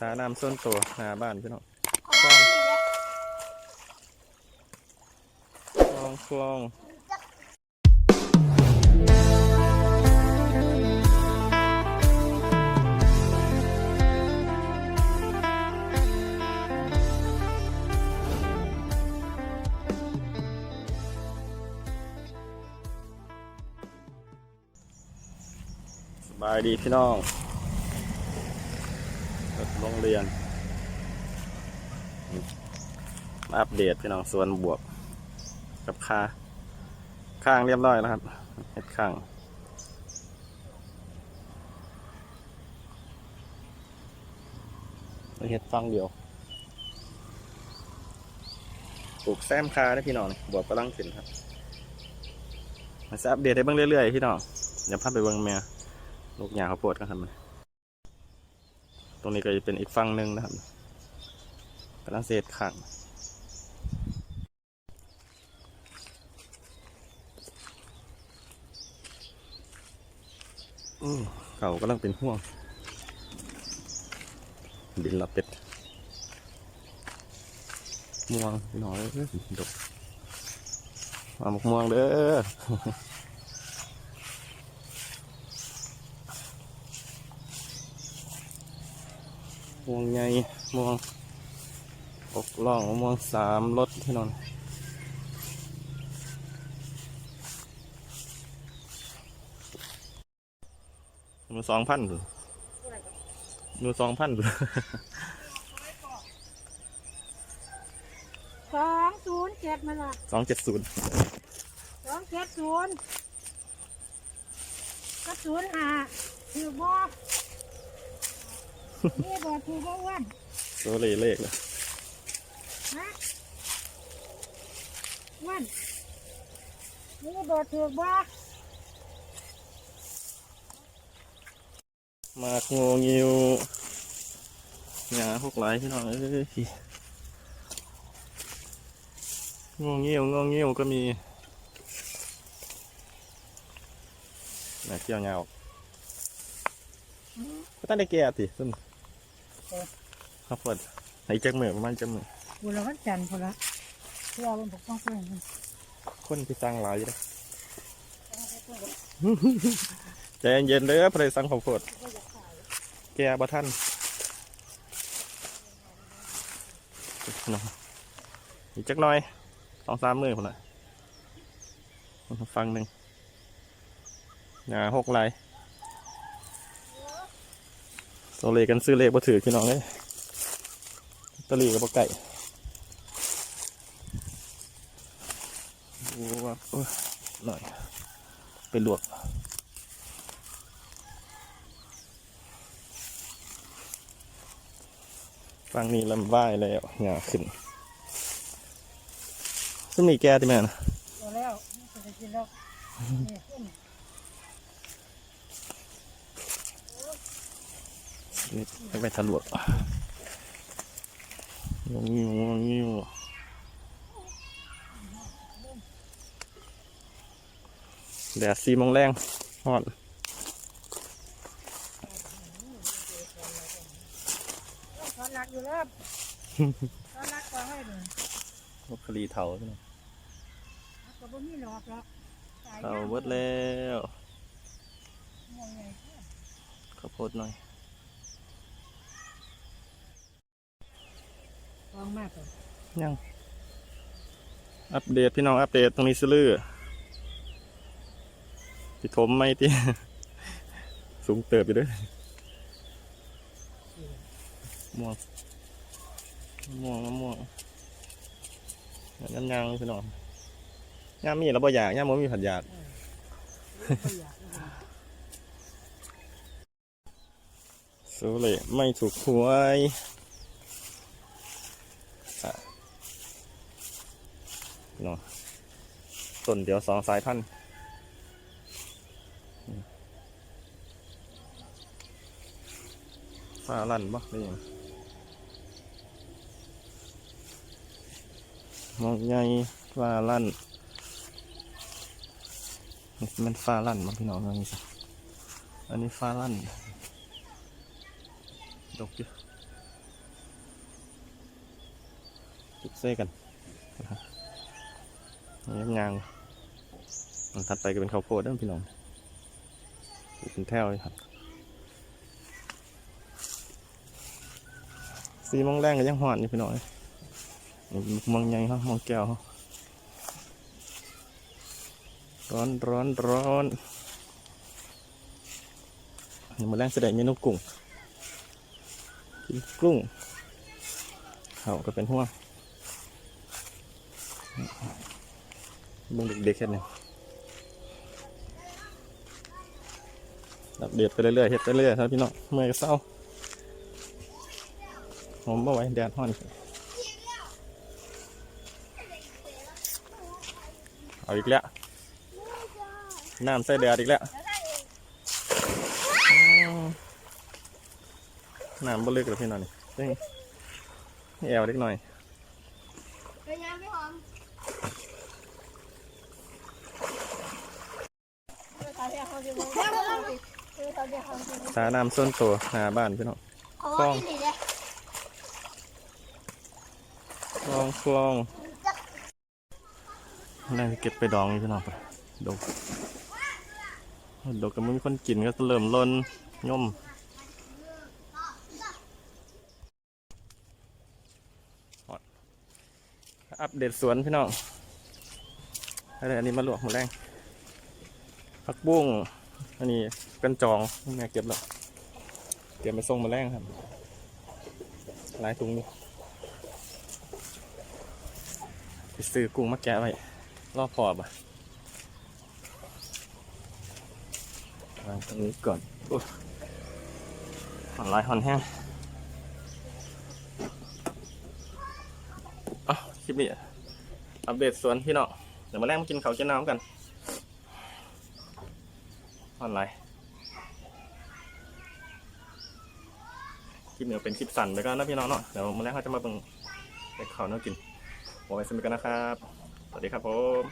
สาน้ำส้นตัวหน้าบ้านพี่น้องคลองคลอง บายดีพี่น้องโรงเรียน อัปเดตพี่น้องสวนบวก กับคาข้างเรียบร้อยแล้วครับเห็ดข้างเห็ดฟังเดียวปลูกแซมคาได้พี่น้องบวกกำลังขึ้นครับมาอัปเดตให้บิ่งเรื่อยๆพี่น้องเดี๋ยวพาไปเบิ่งแม่ ลูกหยาเขาวโพดกันครับมันตรงนี้ก็จะเป็นอีกฝั่งหนึ่งนะครับกำลังเศษข้างเขากำลังเป็นห่วงดินละเป็ดม่วงน้อยเอ้ยดกมาหมกม่วงเด้อ ม่วงใหญ่ม่วงอกล่องม่วงสามรสพี่น้องมันสองพันถึงนูสองพันถึงสองศูนย์เจ็ดมาละสองเจ็ดศูนย์สองเจ็ดศูนย์กับศูนย์ห้าถือบ่ นี่บ่ถือบ่อ้วนโซเลเลขเลยฮะอ้วนนี่บ่ถือบ่มากงวงิวหงาพวกไหลายพี่น้องเอ้ยงวงิวงวงิวก็มีไหนเกี่ยวเงาก็ตั้งแต่แก่ติซึ่ง ครับเปิดไหนจักมือประมาณจักมือบุรวันจันทร์พุ่นละเพื่อมันปกป้องเพื่อนคนที่สร้างหลายอยู่เลยใจเย็นๆเด้อเพลสังของโพดแกบ่ท่านเนาะอีกจักหน่อยสองสามมือคนละฟังหนึ่งหนาหกลาย โซเลกันซื้อเลขบ่ถือพี่น้องเลยตะลีกับบ่ไก่โอ้ว่าโอ้ยหน่อยไปลวกฟังนี้ลำว่ายแล้วหงาขึ้นซึ่งมีแก้ที่แม่นะตัวแล้วจะได้กินแล้ว นี่ขึ้นนี่ไปไปทะลวกงงงิวงงงิวแดดสีโมงแรงฮอดตอนรักอยู่แล้วตอนรักก็ให้เลยพวกคลีเถาใช่ไหมก็บ่มีหลอกหรอกตายเถายากเบิดแล้วมองไงข้าวโพดหน่อย องมากเลยยังอัปเดตพี่น้องอัปเดตตรงนี้ซื้อลือติถมไหมที่สูงเติบอยู่เด้วยม่วงมะม่วงมะม่วงยำยางพี่น้องย่ามมีแล้วบ่อยากย่ามบ่มีผัดอยากก็อยากเอาสูเล่ไม่ถูกหวยอะ พี่น้องต้นเดียวสองสายพันธุ์ฟ้าลั่นบ่นี่ยังมองใหญ่ฟ้าลั่นมันฟ้าลั่นมั้งพี่น้องว่างี้สิอันนี้ฟ้าลั่นดกอยู่จุดเซ่กันนะครับ นี่งางมันถัดไปก็เป็นข้าวโพดด้อพี่น้องเป็นแถวเลยครับสีมองแรงก็ยังหอนอยู่พี่น้องนี่มองใหญ่ครับมองแก้วร้อนร้อนร้อนนี่มาแรงแสดงเมนูกุ้งกินกุ้งเขาก็เป็นห่วง เบุ้งเด็กๆแค่นี้อัปเดตไปเรื่อยๆเฮ็ดไปเรื่อยๆครับพี่น้องเมื่อยก็เศร้าผมบ่ไหว้แดดฮ้อนเอาอีกแล้วน้ำใส่แดดอีกแล้วน้ำบ่ลึกเลยพี่น้องนี่เพิ่งแอวเล็กหน่อย สาน้ำส้นตัวหาบ้านพี่น้องเขาว่าที่นี่เลยคลองคลองนั่นเก็บไปดองอยู่พี่น้องไปดกดกก็ไม่มีคนกินก็เริ่มล้นย่อมอัปเดตสวนพี่น้องอะไรอันนี้มาลวกหมดแรง ผักบุ้งอันนี้เป็นจองแม่เก็บแล้วเตรียมไปส่งมาแรงครับ หลายถุงอยู่ไปซื้อกุ้งมาแกะไว้รอบพอบอะวางตรงนี้ก่อนโอ้หอนลายหอนแห้งอะคลิปนี้อัปเดตสวนพี่น้องเดี๋ยวมาแรกมากินเขาวกินน้ำกัน อนไรคลิปนี้เป็นคลิปสั่นไปก็นนะพี่น้องเนาะเดี๋ยวมาแรกเขาจะมาเบิ่งไปข้าวเน้อกินบอกไปสมิธกันนะครับ สวัสดีครับผม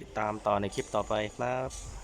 ติดตามต่อในคลิปต่อไปครับ